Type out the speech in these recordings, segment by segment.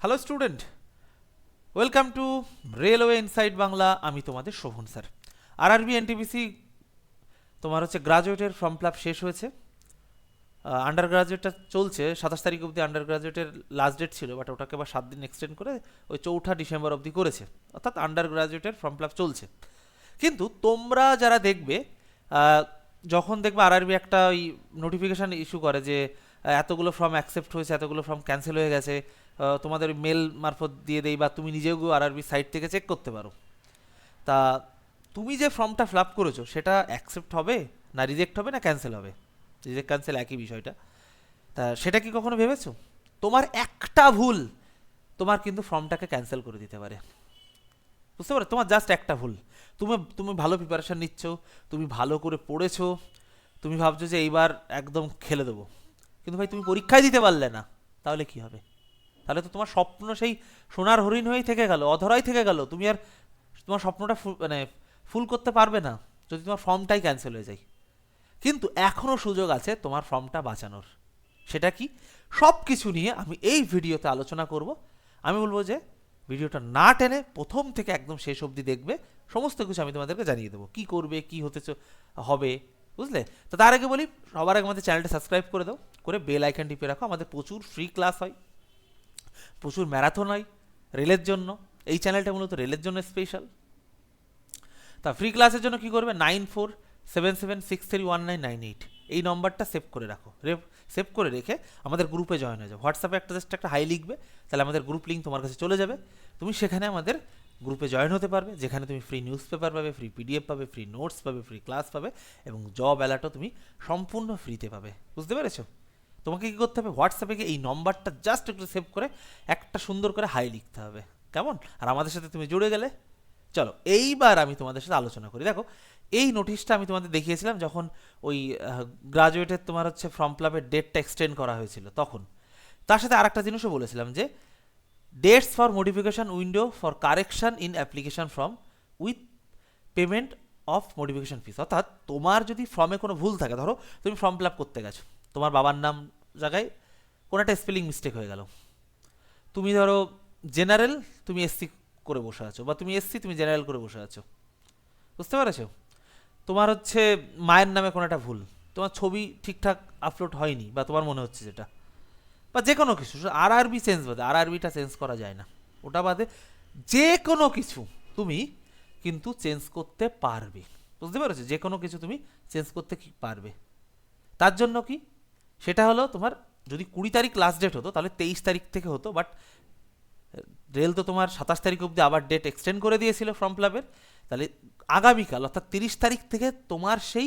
Hello student welcome to railway inside Bangla আমি তোমাদের Sovan sir RRB NTPC তোমার হচ্ছে গ্রাজুয়েটের ফর্ম ফিল শেষ হয়েছে। আন্ডার গ্রাজুয়েটটা চলছে। সাতাশ তারিখ অবধি আন্ডার গ্রাজুয়েটের লাস্ট ডেট ছিল বাট ওটাকে আবার সাত দিন এক্সটেন্ড করে ওই চৌঠা ডিসেম্বর অবধি করেছে। অর্থাৎ আন্ডার গ্রাজুয়েটের ফর্ম ফিল চলছে। কিন্তু তোমরা যারা দেখবে যখন দেখবে আরআরবি একটা ওই নোটিফিকেশান ইস্যু করে যে এতগুলো ফর্ম অ্যাকসেপ্ট হয়েছে, এতগুলো ফর্ম ক্যান্সেল হয়ে গেছে তোমাদের মেল মারফত দিয়ে দেই বা তুমি নিজেও আরআরবি সাইট থেকে চেক করতে পারো। তা তুমি যে ফর্মটা ফিল আপ করেছ, সেটা অ্যাকসেপ্ট হবে না রিজেক্ট হবে না ক্যান্সেল হবে? রিজেক্ট ক্যান্সেল একই বিষয়টা। তা সেটা কি কখনো ভেবেছো? তোমার একটা ভুল, তোমার কিন্তু ফর্মটাকে ক্যান্সেল করে দিতে পারে। বুঝতে পারো তোমার জাস্ট একটা ভুল। তুমি তুমি ভালো প্রিপারেশন নিচ্ছ, তুমি ভালো করে পড়েছো, তুমি ভাবছ যে এইবার একদম খেলে দেবো। কিন্তু ভাই তুমি পরীক্ষায় দিতে পারলে না, তাহলে কি হবে? তাহলে তো তোমার স্বপ্ন সেই সোনার হরিণ হয়েই থেকে গেল, অধরাই থেকে গেল। তুমি আর তোমার স্বপ্নটা মানে ফুল করতে পারবে না, যদি তোমার ফর্মটাই ক্যান্সেল হয়ে যায়। কিন্তু এখনও সুযোগ আছে তোমার ফর্মটা বাঁচানোর। সেটা কি? সব কিছু নিয়ে আমি এই ভিডিওতে আলোচনা করব। আমি বলব যে ভিডিওটা না টেনে প্রথম থেকে একদম শেষ অবধি দেখবে, সমস্ত কিছু আমি তোমাদেরকে জানিয়ে দেবো। কি করবে, কি হতে হবে বুঝলে? তো তার আগে বলি, সবার আগে আমাদের চ্যানেলটা সাবস্ক্রাইব করে দাও, করে বেল আইকন টিপে রাখো। আমাদের প্রচুর ফ্রি ক্লাস হয়, প্রচুর ম্যারাথন হয় রেলের জন্য। এই চ্যানেলটা মূলত রেলের জন্য স্পেশাল তা ফ্রি ক্লাসের জন্য কি করবে? Nine four seven seven six three one nine nine eight এই নম্বরটা সেভ করে রাখো। সেভ করে রেখে আমাদের গ্রুপে জয়েন হয়ে যাও। হোয়াটসঅ্যাপে একটা জাস্ট একটা হাই লিখবে, তাহলে আমাদের গ্রুপ লিঙ্ক তোমার কাছে চলে যাবে। তুমি সেখানে আমাদের গ্রুপে জয়েন হতে পারবে, যেখানে তুমি ফ্রি নিউজ পেপার পাবে ফ্রি পিডিএফ পাবে ফ্রি নোটস পাবে ফ্রি ক্লাস পাবে এবং জব অ্যালার্টও তুমি সম্পূর্ণ ফ্রিতে পাবে। বুঝতে পেরেছ? তোমাকে কি করতে হবে? হোয়াটসঅ্যাপে গিয়ে এই নম্বরটা জাস্ট একটু সেভ করে একটা সুন্দর করে হাই লিখতে হবে। কেমন? আর আমাদের সাথে তুমি জুড়ে গেলে। চলো, এইবার আমি তোমাদের সাথে আলোচনা করি। দেখো, এই নোটিশটা আমি তোমাদের দেখিয়েছিলাম যখন ওই গ্রাজুয়েটের তোমার হচ্ছে ফর্ম ফিলাপের ডেটটা এক্সটেন্ড করা হয়েছিল তখন। তার সাথে আরেকটা জিনিসও বলেছিলাম যে dates for modification window for correction in application form with payment of modification fees অর্থাৎ তোমার যদি ফর্মে কোনো ভুল থাকে, ধরো তুমি ফর্ম ফিল আপ করতে গেছো, তোমার বাবার নাম জায়গায় কোনো একটা স্পেলিং মিস্টেক হয়ে গেল। তুমি ধরো জেনারেল তুমি এসসি করে বসে আছো বা তুমি এসসি তুমি জেনারেল করে বসে আছো। বুঝতে পেরেছ? তোমার হচ্ছে মায়ের নামে কোনো একটা ভুল, তোমার ছবি ঠিকঠাক আপলোড হয়নি বা তোমার মনে হচ্ছে যেটা। বা যে কোনো কিছু আর আরবি চেঞ্জ বাদে আর আরবিটা চেঞ্জ করা যায় না। ওটা বাদে যে কোনো কিছু তুমি কিন্তু চেঞ্জ করতে পারবে। বুঝতে পেরেছ? যে কোনো কিছু তুমি চেঞ্জ করতে কি পারবে। তার জন্য কি? সেটা হলো তোমার যদি কুড়ি তারিখ লাস্ট ডেট হতো, তাহলে তেইশ তারিখ থেকে হতো বাট রেল তো তোমার সাতাশ তারিখ অবধি আবার ডেট এক্সটেন্ড করে দিয়েছিল ফর্ম ফিলাপের তাহলে আগামীকাল, অর্থাৎ তিরিশ তারিখ থেকে তোমার সেই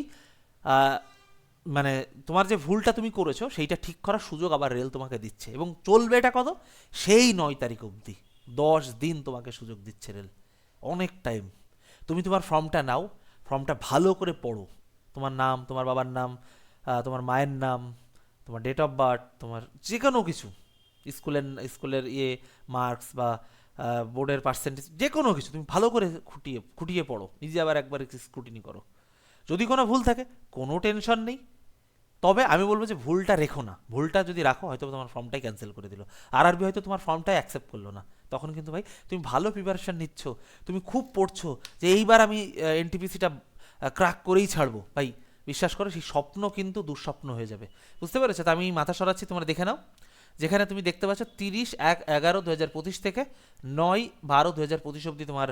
মানে তোমার যে ভুলটা তুমি করেছ, সেইটা ঠিক করার সুযোগ আবার রেল তোমাকে দিচ্ছে। এবং চলবে এটা কত? সেই নয় তারিখ অবধি। দশ দিন তোমাকে সুযোগ দিচ্ছে রেল। অনেক টাইম তুমি তোমার ফর্মটা নাও। ফর্মটা ভালো করে পড়ো। তোমার নাম, তোমার বাবার নাম তোমার মায়ের নাম, তোমার ডেট অফ বার্থ তোমার যে কোনো কিছু। স্কুলের স্কুলের ইয়ে মার্কস বা বোর্ডের পার্সেন্টেজ যে কোনো কিছু। তুমি ভালো করে খুঁটিয়ে খুঁটিয়ে পড়ো। নিজে আবার একবার স্ক্রুটিনি করো। যদি কোনো ভুল থাকে, কোনো টেনশন নেই। তবে আমি বলব যে ভুলটা রেখো না। ভুলটা যদি রাখো, হয়তো তোমার ফর্মটাই ক্যান্সেল করে দিল। আর আরবি হয়তো তোমার ফর্মটাই অ্যাকসেপ্ট করল না। তখন কিন্তু ভাই, তুমি ভালো প্রিপারেশন নিচ্ছ। তুমি খুব পড়ছো যে এইবার আমি এনটিপিসিটা ক্র্যাক করেই ছাড়বো। ভাই, বিশ্বাস করো, সেই স্বপ্ন কিন্তু দুঃস্বপ্ন হয়ে যাবে। বুঝতে পেরেছ? তো আমি মাথা সরাচ্ছি, তোমরা দেখে নাও। যেখানে তুমি দেখতে পাচ্ছ, তিরিশ এক এগারো দু হাজার পঁচিশ থেকে নয় বারো দু হাজার পঁচিশ অবধি তোমার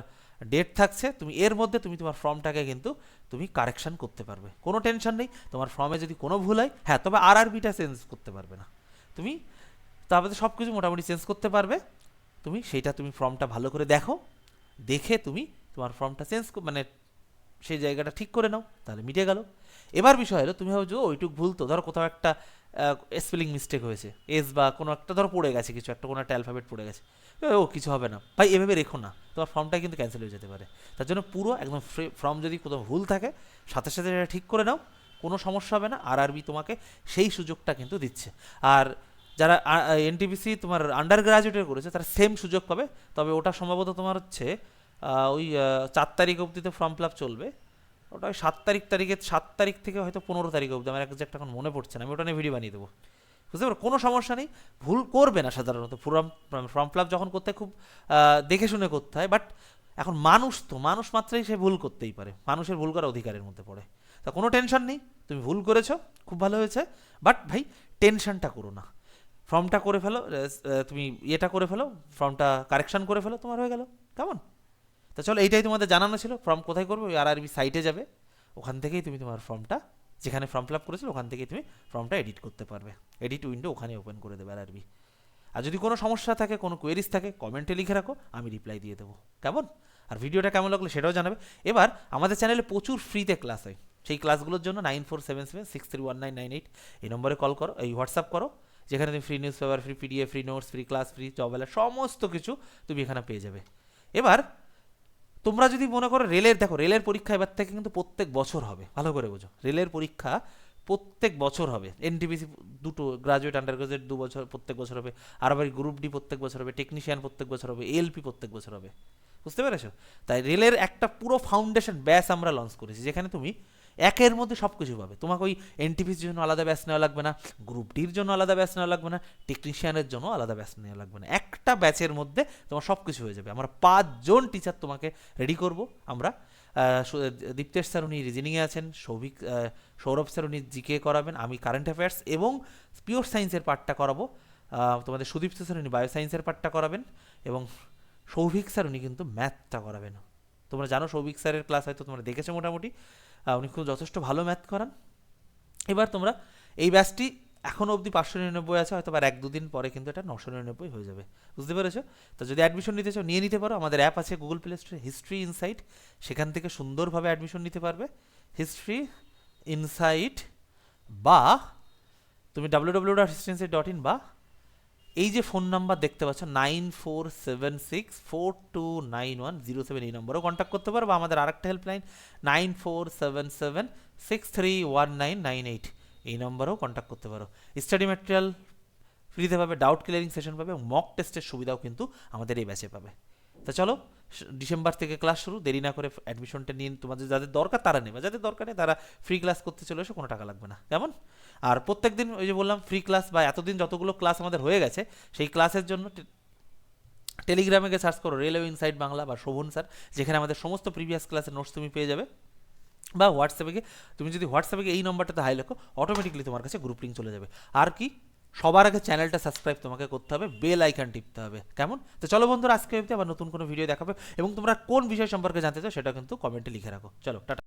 ডেট থাকছে, তুমি এর মধ্যে তুমি তোমার ফর্মটাকে কিন্তু তুমি কারেকশন করতে পারবে। কোনো টেনশন নেই, তোমার ফর্মে যদি কোনো ভুল হয় হ্যাঁ তবে আর আরবিটা চেঞ্জ করতে পারবে না। তুমি তারপরে সব কিছু মোটামুটি চেঞ্জ করতে পারবে। তুমি সেইটা তুমি ফর্মটা ভালো করে দেখো, দেখে তুমি তোমার ফর্মটা চেঞ্জ মানে সেই জায়গাটা ঠিক করে নাও, তাহলে মিটে গেল। এবার বিষয় হলো, তুমি ভাবছ ওইটুক ভুল তো, ধরো কোথাও একটা স্পেলিং মিস্টেক হয়েছে। এস বা কোনো একটা ধরো পড়ে গেছে কিছু, একটা কোনো একটা অ্যালফাবেট পড়ে গেছে। ও, কিছু হবে না। ভাই, এভাবে রেখো না। তোমার ফর্মটা কিন্তু ক্যান্সেল হয়ে যেতে পারে। তার জন্য পুরো একদম ফর্ম যদি কোথাও ভুল থাকে, সাথে সাথে এটা ঠিক করে নাও। কোনো সমস্যা হবে না। আর আরবি তোমাকে সেই সুযোগটা কিন্তু দিচ্ছে। আর যারা এনটিপিসি তোমার আন্ডার গ্রাজুয়েটের করেছে, তারা সেম সুযোগ পাবে। তবে ওটা সম্ভবত তোমার হচ্ছে ওই চার তারিখ অবধি তো ফর্ম ফিল আপ চলবে। ওটা ওই সাত তারিখ তারিখে, সাত তারিখ থেকে হয়তো পনেরো তারিখ অবধি, আমার একজাক্ট এখন মনে পড়ছে না, আমি ওটা নিয়ে ভিডিও বানিয়ে দেবো। বুঝতে পারো কোনো সমস্যা নেই, ভুল করবে না সাধারণত, ফর্ম ফর্ম ফিল যখন করতে খুব দেখে শুনে করতে হয় বাট এখন মানুষ তো, মানুষ মাত্রাই সে ভুল করতেই পারে, মানুষের ভুল করা অধিকারের মধ্যে পড়ে। তা কোনো টেনশন নেই, তুমি ভুল করেছ, খুব ভালো হয়েছে বাট ভাই টেনশনটা করো না। ফর্মটা করে ফেলো তুমি ইয়েটা করে ফেলো, ফর্মটা কারেকশন করে ফেলো, তোমার হয়ে গেল, কেমন? তা চলো এইটাই তোমাদের জানানো ছিল। ফর্ম কোথায় করবে? আর আরবি সাইটে যাবে। ওখান থেকেই তুমি তোমার ফর্মটা যেখানে ফর্ম ফিল আপ করেছিল, ওখান থেকেই তুমি ফর্মটা এডিট করতে পারবে। এডিট উইন্ডো ওখানে ওপেন করে দেবে আর আরবি আর যদি কোনো সমস্যা থাকে, কোনো কোয়েরিজ থাকে কমেন্টে লিখে রাখো, আমি রিপ্লাই দিয়ে দেবো। কেমন? আর ভিডিওটা কেমন লাগল সেটাও জানাবে। এবার আমাদের চ্যানেলে প্রচুর ফ্রিতে ক্লাস হয়। সেই ক্লাসগুলোর জন্য nine four seven seven six three one nine nine eight এই নম্বরে কল করো, এই হোয়াটসঅ্যাপ করো, যেখানে তুমি free newspaper free PDF free notes free class free জবেলা সমস্ত কিছু তুমি এখানে পেয়ে যাবে। এবার তোমরা যদি মনে করো রেলের, দেখো রেলের পরীক্ষা এবার থেকে কিন্তু প্রত্যেক বছর হবে, ভালো করে বোঝো। রেলের পরীক্ষা প্রত্যেক বছর হবে এনটিপিসি দুটো গ্রাজুয়েট আন্ডার গ্রাজুয়েট দু বছর প্রত্যেক বছর হবে আর আবার গ্রুপ ডি প্রত্যেক বছর হবে টেকনিশিয়ান প্রত্যেক বছর হবে এলপি প্রত্যেক বছর হবে, বুঝতে পেরেছ? তাই রেলের একটা পুরো ফাউন্ডেশন ব্যাস আমরা লঞ্চ করেছি, যেখানে তুমি একের মধ্যে সব কিছু পাবে। তোমাকে ওই এনটিপিসির জন্য আলাদা ব্যাচ নেওয়া লাগবে না গ্রুপ ডির জন্য আলাদা ব্যাচ নেওয়া লাগবে না টেকনিশিয়ানের জন্য আলাদা ব্যাচ নেওয়া লাগবে না। একটা ব্যাচের মধ্যে তোমার সব কিছু হয়ে যাবে। আমরা পাঁচজন টিচার তোমাকে রেডি করব। আমরা দীপ্তেশ স্যার উনি রিজনিংয়ে আছেন, সৌভিক সৌরভ স্যার উনি জিকে করাবেন, আমি কারেন্ট অ্যাফেয়ার্স এবং পিওর সায়েন্সের পার্টটা করাবো। তোমাদের সুদীপ্ত স্যার উনি বায়ো সায়েন্সের পার্টটা করাবেন এবং সৌভিক স্যার উনি কিন্তু ম্যাথটা করাবেন। তোমরা জানো সৌভিক স্যারের ক্লাস হয়তো তোমরা দেখেছ মোটামুটি। উনি খুব যথেষ্ট ভালো ম্যাথ করান। এবার তোমরা এই ব্যাচটি এখনও অবধি পাঁচশো নিরানব্বই আছে, হয়তো আর এক দুদিন পরে কিন্তু এটা নশো নিরানব্বই হয়ে যাবে। বুঝতে পেরেছ? তো যদি অ্যাডমিশন নিতে চাও, নিয়ে নিতে পারো। আমাদের অ্যাপ আছে গুগল প্লে স্টোরে হিস্ট্রি ইনসাইট সেখান থেকে সুন্দরভাবে অ্যাডমিশন নিতে পারবে। হিস্ট্রি ইনসাইট বা তুমি W W dot history insight dot in বা এই যে ফোন নাম্বার দেখতে পাচ্ছ nine four seven six four two nine one zero seven এই নম্বরেও কন্ট্যাক্ট করতে পারো, বা আমাদের আরেকটা helpline nine four seven seven six three one nine nine eight এই নম্বরেও কন্ট্যাক্ট করতে পারো। স্টাডি ম্যাটেরিয়াল ফ্রিতে পাবে ডাউট ক্লিয়ারিং সেশন পাবে মক টেস্টের সুবিধাও কিন্তু আমাদের এই ব্যাচে পাবে। তা চলো ডিসেম্বর থেকে ক্লাস শুরু, দেরি না করে অ্যাডমিশনটা নিয়ে তোমাদের যাদের দরকার তারা নেবে। যাদের দরকার নেই, তারা ফ্রি ক্লাস করতে চলে এসে কোনো টাকা লাগবে না। কেমন? আর প্রত্যেক দিন ওই যে বললাম ফ্রি ক্লাস বা এতদিন যতগুলো ক্লাস আমাদের হয়ে গেছে, সেই ক্লাসের জন্য টেলিগ্রামে গিয়ে সার্চ করো রেলওয়ে ইনসাইড বাংলা বা শোভন স্যার যেখানে আমাদের সমস্ত প্রিভিয়াস ক্লাসের নোটস তুমি পেয়ে যাবে। বা হোয়াটসঅ্যাপে তুমি যদি হোয়াটসঅ্যাপে গিয়ে এই নম্বরটাতে হাই লেখো অটোমেটিকলি তোমার কাছে গ্রুপ লিঙ্ক চলে যাবে। আর কি? সবার আগে চ্যানেলটা সাবস্ক্রাইব তোমাকে করতে হবে, বেল আইকন টিপতে হবে। কেমন? তো চলো বন্ধুরা, আজকে অবধি আবার নতুন কোনো ভিডিও দেখাবে। এবং তোমরা কোন বিষয় সম্পর্কে জানতে চাও সেটা কিন্তু কমেন্টে লিখে রাখো। চলো, টাটা।